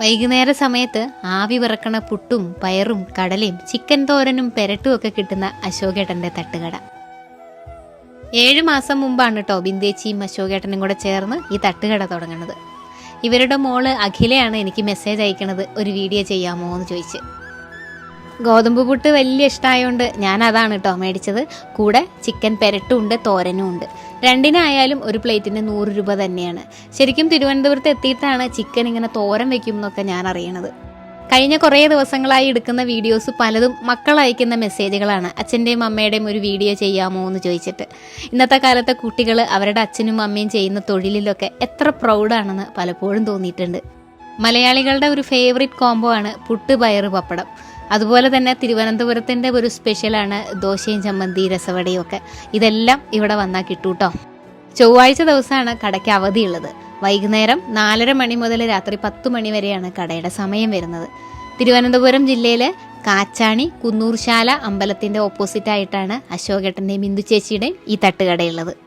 വൈകുന്നേര സമയത്ത് ആവി വിറക്കണ പുട്ടും പയറും കടലയും ചിക്കൻ തോരനും പെരട്ടും ഒക്കെ കിട്ടുന്ന അശോകേട്ടന്റെ തട്ടുകട. ഏഴ് മാസം മുമ്പാണ് കേട്ടോ ബിന്ദേച്ചിയും അശോകേട്ടനും കൂടെ ചേർന്ന് ഈ തട്ടുകട തുടങ്ങുന്നത് ഇവരുടെ മോൾ അഖിലയാണ് എനിക്ക് മെസ്സേജ് അയക്കണത് ഒരു വീഡിയോ ചെയ്യാമോ എന്ന് ചോദിച്ച്. ഗോതമ്പ് പുട്ട് വലിയ ഇഷ്ടമായതുകൊണ്ട് ഞാൻ അതാണ് കേട്ടോ മേടിച്ചത്. കൂടെ ചിക്കൻ പെരട്ടും ഉണ്ട് തോരനും ഉണ്ട്. രണ്ടിനായാലും ഒരു പ്ലേറ്റിന് നൂറ് രൂപ തന്നെയാണ്. ശരിക്കും തിരുവനന്തപുരത്ത് എത്തിയിട്ടാണ് ചിക്കൻ ഇങ്ങനെ തോരൻ വെക്കും എന്നൊക്കെ ഞാൻ അറിയണത് കഴിഞ്ഞ കുറേ ദിവസങ്ങളായി എടുക്കുന്ന വീഡിയോസ് പലതും മക്കൾ അയക്കുന്ന മെസ്സേജുകളാണ്. അച്ഛന്റെയും അമ്മയുടെയും ഒരു വീഡിയോ ചെയ്യാമോ എന്ന് ചോദിച്ചിട്ട്. ഇന്നത്തെ കാലത്തെ കുട്ടികൾ അവരുടെ അച്ഛനും അമ്മയും ചെയ്യുന്ന തൊഴിലിലൊക്കെ എത്ര പ്രൗഡാണെന്ന് പലപ്പോഴും തോന്നിയിട്ടുണ്ട്. മലയാളികളുടെ ഒരു ഫേവറിറ്റ് കോംബോ ആണ് പുട്ട് പയറ് പപ്പടം. അതുപോലെ തന്നെ തിരുവനന്തപുരത്തിന്റെ ഒരു സ്പെഷ്യലാണ് ദോശയും ചമ്മന്തി രസവടയും ഒക്കെ ഇതെല്ലാം ഇവിടെ വന്നാൽ കിട്ടൂട്ടോ. ചൊവ്വാഴ്ച ദിവസമാണ് കടയ്ക്ക് അവധിയുള്ളത്. വൈകുന്നേരം നാലര മണി മുതൽ രാത്രി പത്ത് മണി വരെയാണ് കടയുടെ സമയം വരുന്നത്. തിരുവനന്തപുരം ജില്ലയിലെ കാച്ചാണി കുന്നൂർശാല അമ്പലത്തിന്റെ ഓപ്പോസിറ്റായിട്ടാണ് അശോകേട്ടന്റെയും ബിന്ദു ചേച്ചിയുടെയും ഈ തട്ടുകടയുള്ളത്.